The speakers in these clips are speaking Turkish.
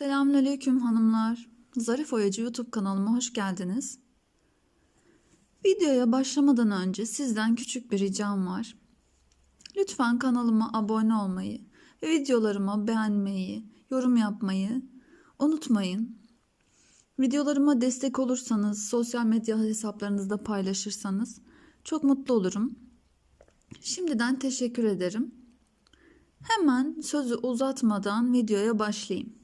Selamünaleyküm hanımlar. Zarif Oyacı YouTube kanalıma hoş geldiniz. Videoya başlamadan önce sizden küçük bir ricam var. Lütfen kanalıma abone olmayı ve videolarıma beğenmeyi, yorum yapmayı unutmayın. Videolarıma destek olursanız, sosyal medya hesaplarınızda paylaşırsanız çok mutlu olurum. Şimdiden teşekkür ederim. Hemen sözü uzatmadan videoya başlayayım.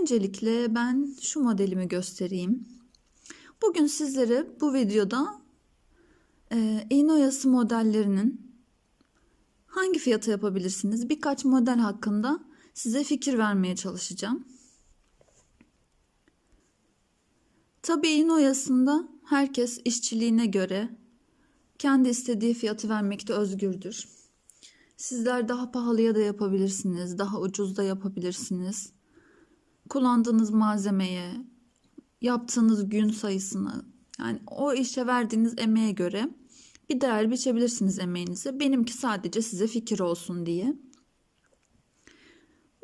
Öncelikle ben şu modelimi göstereyim. Bugün sizlere bu videoda e, iğne oyası modellerinin hangi fiyata yapabilirsiniz birkaç model hakkında size fikir vermeye çalışacağım. Tabii iğne oyasında herkes işçiliğine göre kendi istediği fiyatı vermekte özgürdür. Sizler daha pahalıya da yapabilirsiniz, daha ucuz da yapabilirsiniz kullandığınız malzemeye, yaptığınız gün sayısına, yani o işe verdiğiniz emeğe göre bir değer biçebilirsiniz emeğinize. Benimki sadece size fikir olsun diye.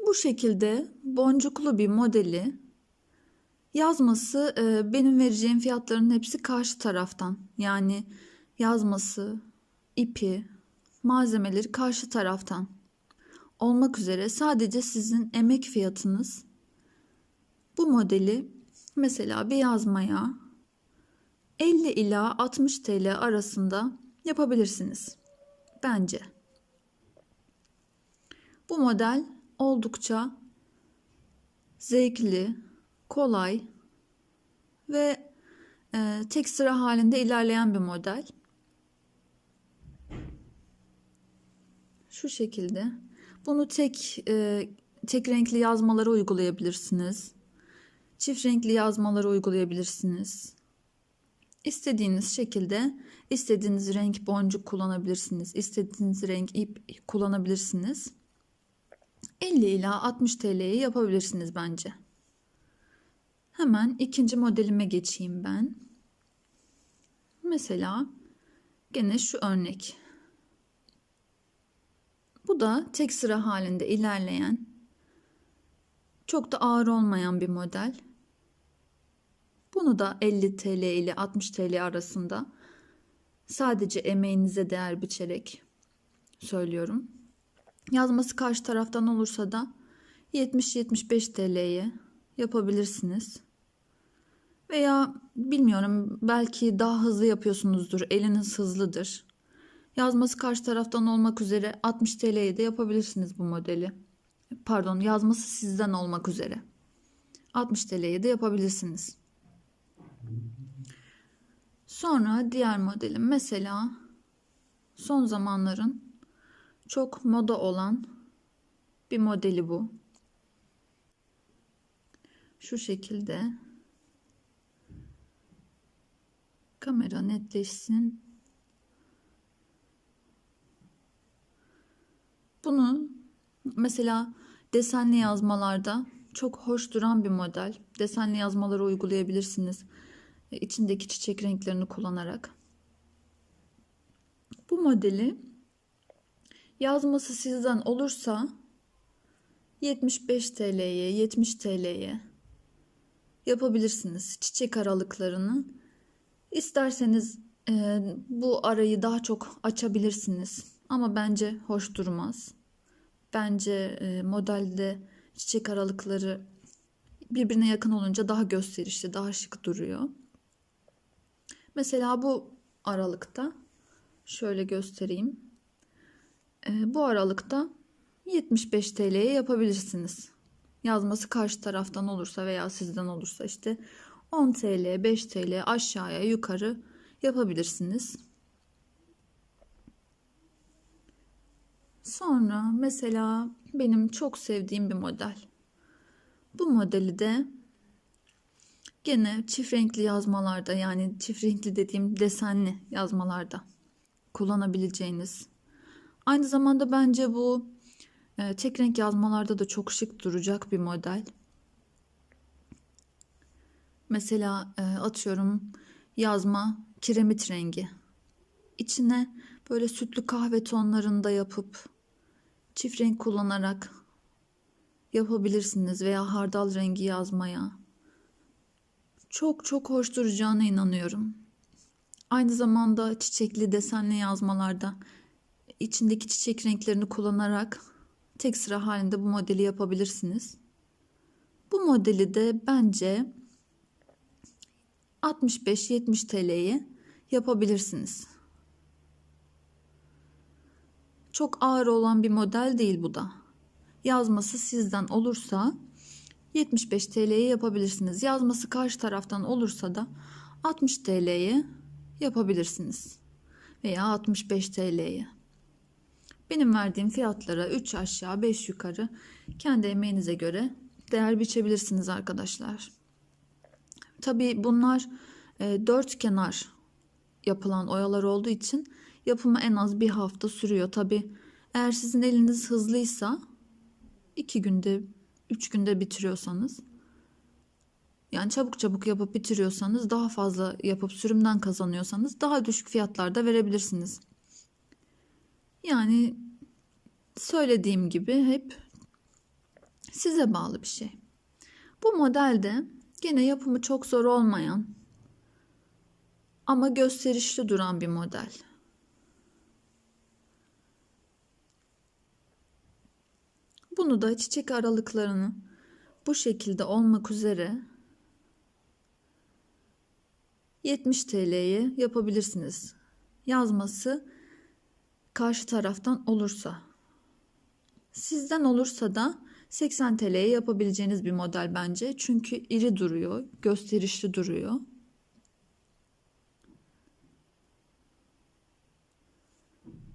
Bu şekilde boncuklu bir modeli yazması e, benim vereceğim fiyatların hepsi karşı taraftan. Yani yazması, ipi, malzemeleri karşı taraftan olmak üzere sadece sizin emek fiyatınız bu modeli mesela bir yazmaya 50 ila 60 TL arasında yapabilirsiniz. Bence. Bu model oldukça zevkli, kolay ve e, tek sıra halinde ilerleyen bir model. Şu şekilde. Bunu tek e, tek renkli yazmalara uygulayabilirsiniz. Çift renkli yazmaları uygulayabilirsiniz. İstediğiniz şekilde istediğiniz renk boncuk kullanabilirsiniz. İstediğiniz renk ip kullanabilirsiniz. 50 ila 60 TL'ye yapabilirsiniz bence. Hemen ikinci modelime geçeyim ben. Mesela gene şu örnek. Bu da tek sıra halinde ilerleyen çok da ağır olmayan bir model. Bunu da 50 TL ile 60 TL arasında sadece emeğinize değer biçerek söylüyorum. Yazması karşı taraftan olursa da 70-75 TL'ye yapabilirsiniz. Veya bilmiyorum belki daha hızlı yapıyorsunuzdur. Eliniz hızlıdır. Yazması karşı taraftan olmak üzere 60 TL'ye de yapabilirsiniz bu modeli. Pardon yazması sizden olmak üzere. 60 TL'ye de yapabilirsiniz. Sonra diğer modelim mesela son zamanların çok moda olan bir modeli bu. Şu şekilde kamera netleşsin. Bunu mesela desenli yazmalarda çok hoş duran bir model. Desenli yazmaları uygulayabilirsiniz. İçindeki çiçek renklerini kullanarak. Bu modeli yazması sizden olursa 75 TL'ye, 70 TL'ye yapabilirsiniz çiçek aralıklarını. İsterseniz e, bu arayı daha çok açabilirsiniz. Ama bence hoş durmaz. Bence e, modelde çiçek aralıkları birbirine yakın olunca daha gösterişli, daha şık duruyor. Mesela bu aralıkta şöyle göstereyim. E, bu aralıkta 75 TL'ye yapabilirsiniz. Yazması karşı taraftan olursa veya sizden olursa işte 10 TL, 5 TL aşağıya yukarı yapabilirsiniz. Sonra mesela benim çok sevdiğim bir model. Bu modeli de gene çift renkli yazmalarda yani çift renkli dediğim desenli yazmalarda kullanabileceğiniz. Aynı zamanda bence bu e, tek renk yazmalarda da çok şık duracak bir model. Mesela e, atıyorum yazma kiremit rengi. İçine böyle sütlü kahve tonlarında yapıp çift renk kullanarak yapabilirsiniz veya hardal rengi yazmaya. Çok çok hoş duracağına inanıyorum. Aynı zamanda çiçekli desenli yazmalarda içindeki çiçek renklerini kullanarak tek sıra halinde bu modeli yapabilirsiniz. Bu modeli de bence 65-70 TL'ye yapabilirsiniz. Çok ağır olan bir model değil bu da. Yazması sizden olursa 75 TL'ye yapabilirsiniz. Yazması karşı taraftan olursa da 60 TL'ye yapabilirsiniz. Veya 65 TL'ye. Benim verdiğim fiyatlara 3 aşağı 5 yukarı kendi emeğinize göre değer biçebilirsiniz arkadaşlar. Tabii bunlar e, dört kenar yapılan oyalar olduğu için yapımı en az bir hafta sürüyor. Tabii eğer sizin eliniz hızlıysa iki günde, üç günde bitiriyorsanız yani çabuk çabuk yapıp bitiriyorsanız daha fazla yapıp sürümden kazanıyorsanız daha düşük fiyatlarda verebilirsiniz. Yani söylediğim gibi hep size bağlı bir şey. Bu modelde gene yapımı çok zor olmayan ama gösterişli duran bir model. Bunu da çiçek aralıklarını bu şekilde olmak üzere 70 TL'ye yapabilirsiniz. Yazması karşı taraftan olursa. Sizden olursa da 80 TL'ye yapabileceğiniz bir model bence. Çünkü iri duruyor, gösterişli duruyor.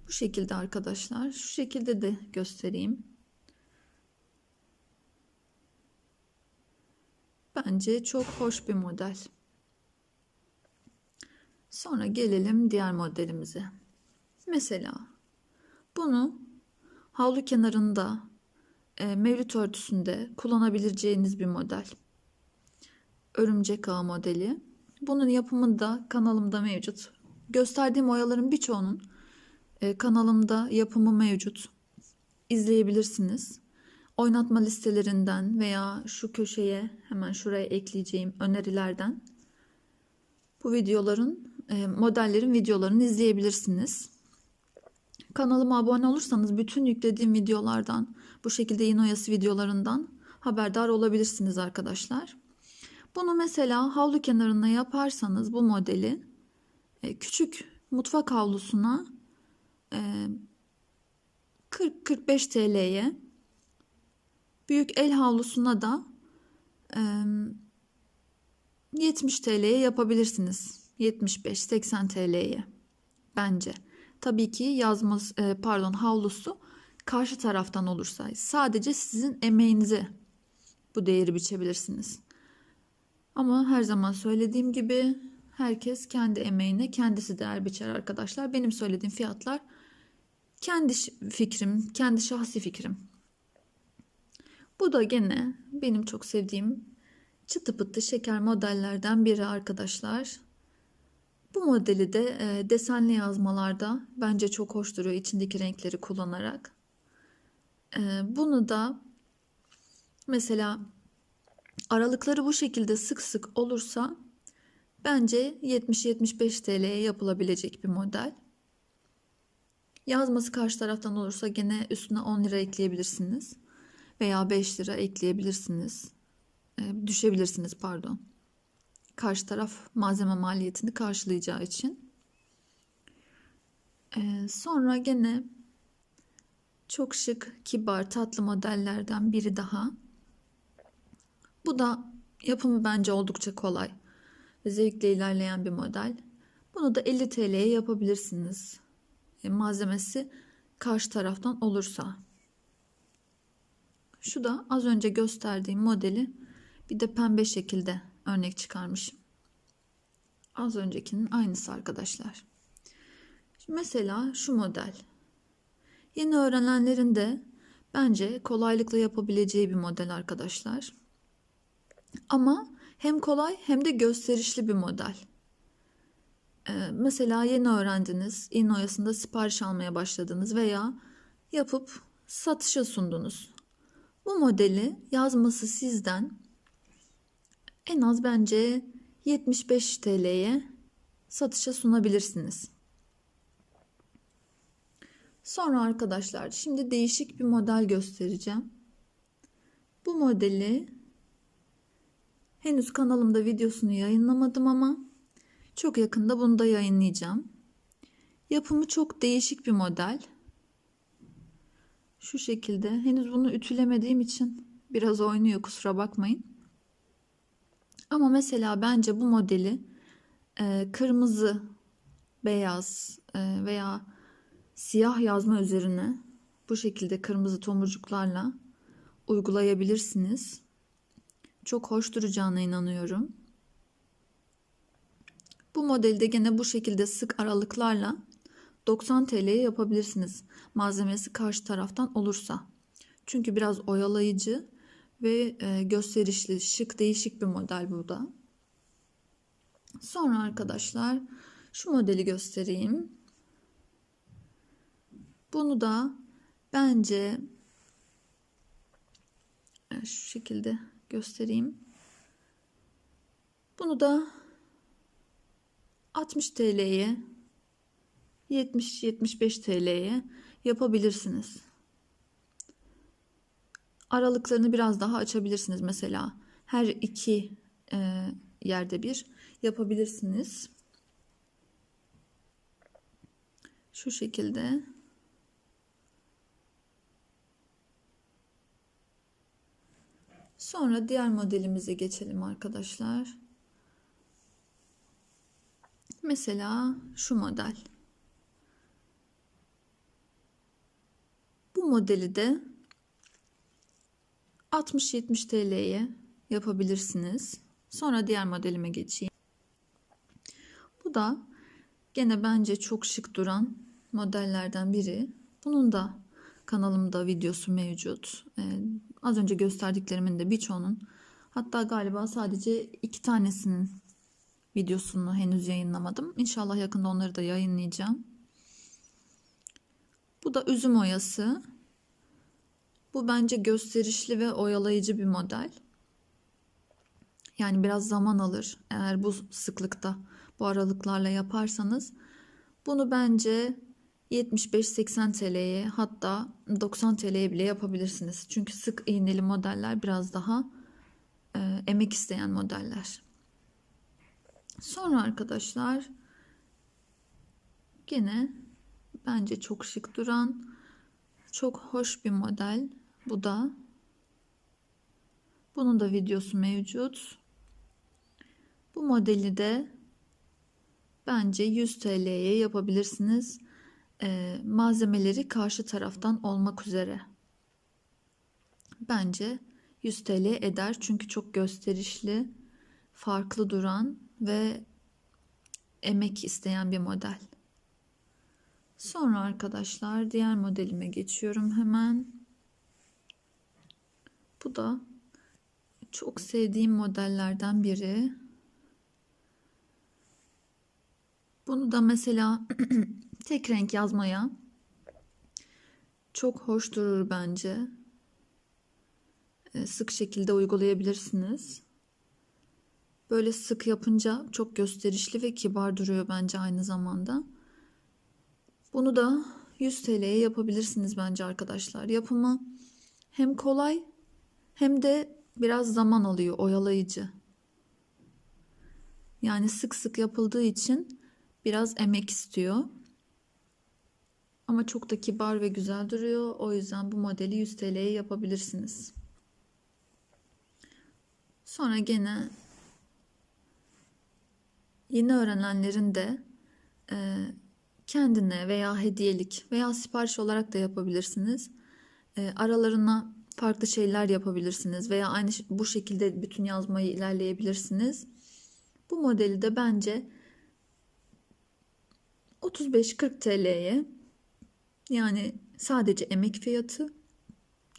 Bu şekilde arkadaşlar. Şu şekilde de göstereyim. Bence çok hoş bir model. Sonra gelelim diğer modelimize. Mesela bunu havlu kenarında e, mevlüt örtüsünde kullanabileceğiniz bir model. Örümcek ağı modeli. Bunun yapımı da kanalımda mevcut. Gösterdiğim oyaların birçoğunun e, kanalımda yapımı mevcut. İzleyebilirsiniz. Oynatma listelerinden veya şu köşeye hemen şuraya ekleyeceğim önerilerden bu videoların e, modellerin videolarını izleyebilirsiniz. Kanalıma abone olursanız bütün yüklediğim videolardan bu şekilde yine oyası videolarından haberdar olabilirsiniz arkadaşlar. Bunu mesela havlu kenarına yaparsanız bu modeli e, küçük mutfak havlusuna 40-45 TL'ye büyük el havlusuna da 70 TL'ye yapabilirsiniz. 75-80 TL'ye bence. Tabii ki yazması e, pardon havlusu karşı taraftan olursa sadece sizin emeğinize bu değeri biçebilirsiniz. Ama her zaman söylediğim gibi herkes kendi emeğine kendisi değer biçer arkadaşlar. Benim söylediğim fiyatlar kendi fikrim, kendi şahsi fikrim. Bu da gene benim çok sevdiğim çıtı pıtı şeker modellerden biri arkadaşlar. Bu modeli de e, desenli yazmalarda bence çok hoş duruyor içindeki renkleri kullanarak. E, bunu da mesela aralıkları bu şekilde sık sık olursa bence 70-75 TL'ye yapılabilecek bir model. Yazması karşı taraftan olursa gene üstüne 10 lira ekleyebilirsiniz. Veya 5 lira ekleyebilirsiniz. E, düşebilirsiniz pardon. Karşı taraf malzeme maliyetini karşılayacağı için. E, sonra gene çok şık, kibar, tatlı modellerden biri daha. Bu da yapımı bence oldukça kolay ve zevkle ilerleyen bir model. Bunu da 50 TL'ye yapabilirsiniz. E, malzemesi karşı taraftan olursa. Şu da az önce gösterdiğim modeli bir de pembe şekilde örnek çıkarmışım. Az öncekinin aynısı arkadaşlar. Şimdi mesela şu model. Yeni öğrenenlerin de bence kolaylıkla yapabileceği bir model arkadaşlar. Ama hem kolay hem de gösterişli bir model. Ee, mesela yeni öğrendiniz, iğne oyasında sipariş almaya başladınız veya yapıp satışa sundunuz. Bu modeli yazması sizden en az bence 75 TL'ye satışa sunabilirsiniz. Sonra arkadaşlar şimdi değişik bir model göstereceğim. Bu modeli henüz kanalımda videosunu yayınlamadım ama çok yakında bunu da yayınlayacağım. Yapımı çok değişik bir model. Şu şekilde. Henüz bunu ütülemediğim için biraz oynuyor kusura bakmayın. Ama mesela bence bu modeli e, kırmızı, beyaz e, veya siyah yazma üzerine bu şekilde kırmızı tomurcuklarla uygulayabilirsiniz. Çok hoş duracağına inanıyorum. Bu modeli de gene bu şekilde sık aralıklarla 90 TL'ye yapabilirsiniz. Malzemesi karşı taraftan olursa. Çünkü biraz oyalayıcı ve e, gösterişli, şık, değişik bir model bu da. Sonra arkadaşlar şu modeli göstereyim. Bunu da bence e, şu şekilde göstereyim. Bunu da 60 TL'ye 70-75 TL'ye yapabilirsiniz. Aralıklarını biraz daha açabilirsiniz. Mesela her iki e, yerde bir yapabilirsiniz. Şu şekilde. Sonra diğer modelimize geçelim arkadaşlar. Mesela şu model. Bu modeli de 60-70 TL'ye yapabilirsiniz. Sonra diğer modelime geçeyim. Bu da gene bence çok şık duran modellerden biri. Bunun da kanalımda videosu mevcut. Ee, az önce gösterdiklerimin de birçoğunun hatta galiba sadece iki tanesinin videosunu henüz yayınlamadım. İnşallah yakında onları da yayınlayacağım. Bu da üzüm oyası. Bu bence gösterişli ve oyalayıcı bir model. Yani biraz zaman alır. Eğer bu sıklıkta bu aralıklarla yaparsanız bunu bence 75-80 TL'ye hatta 90 TL'ye bile yapabilirsiniz. Çünkü sık iğneli modeller biraz daha e, emek isteyen modeller. Sonra arkadaşlar gene bence çok şık duran çok hoş bir model bu da. Bunun da videosu mevcut. Bu modeli de bence 100 TL'ye yapabilirsiniz. Ee, malzemeleri karşı taraftan olmak üzere. Bence 100 TL eder çünkü çok gösterişli, farklı duran ve emek isteyen bir model. Sonra arkadaşlar diğer modelime geçiyorum hemen. Bu da çok sevdiğim modellerden biri. Bunu da mesela tek renk yazmaya çok hoş durur bence. Ee, sık şekilde uygulayabilirsiniz. Böyle sık yapınca çok gösterişli ve kibar duruyor bence aynı zamanda. Bunu da 100 TL'ye yapabilirsiniz bence arkadaşlar. Yapımı hem kolay hem de biraz zaman alıyor, oyalayıcı. Yani sık sık yapıldığı için biraz emek istiyor. Ama çok da kibar ve güzel duruyor. O yüzden bu modeli 100 TL'ye yapabilirsiniz. Sonra gene yeni öğrenenlerin de e, kendine veya hediyelik veya sipariş olarak da yapabilirsiniz. E, aralarına farklı şeyler yapabilirsiniz veya aynı bu şekilde bütün yazmayı ilerleyebilirsiniz. Bu modeli de bence 35-40 TL'ye yani sadece emek fiyatı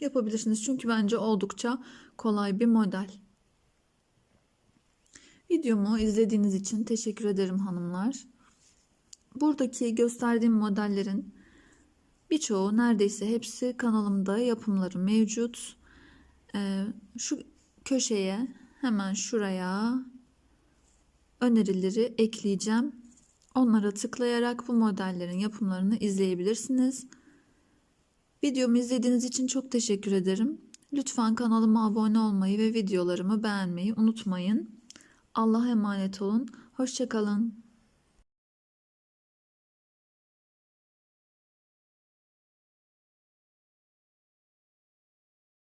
yapabilirsiniz. Çünkü bence oldukça kolay bir model. Videomu izlediğiniz için teşekkür ederim hanımlar. Buradaki gösterdiğim modellerin birçoğu neredeyse hepsi kanalımda yapımları mevcut. Ee, şu köşeye hemen şuraya önerileri ekleyeceğim. Onlara tıklayarak bu modellerin yapımlarını izleyebilirsiniz. Videomu izlediğiniz için çok teşekkür ederim. Lütfen kanalıma abone olmayı ve videolarımı beğenmeyi unutmayın. Allah'a emanet olun. Hoşçakalın.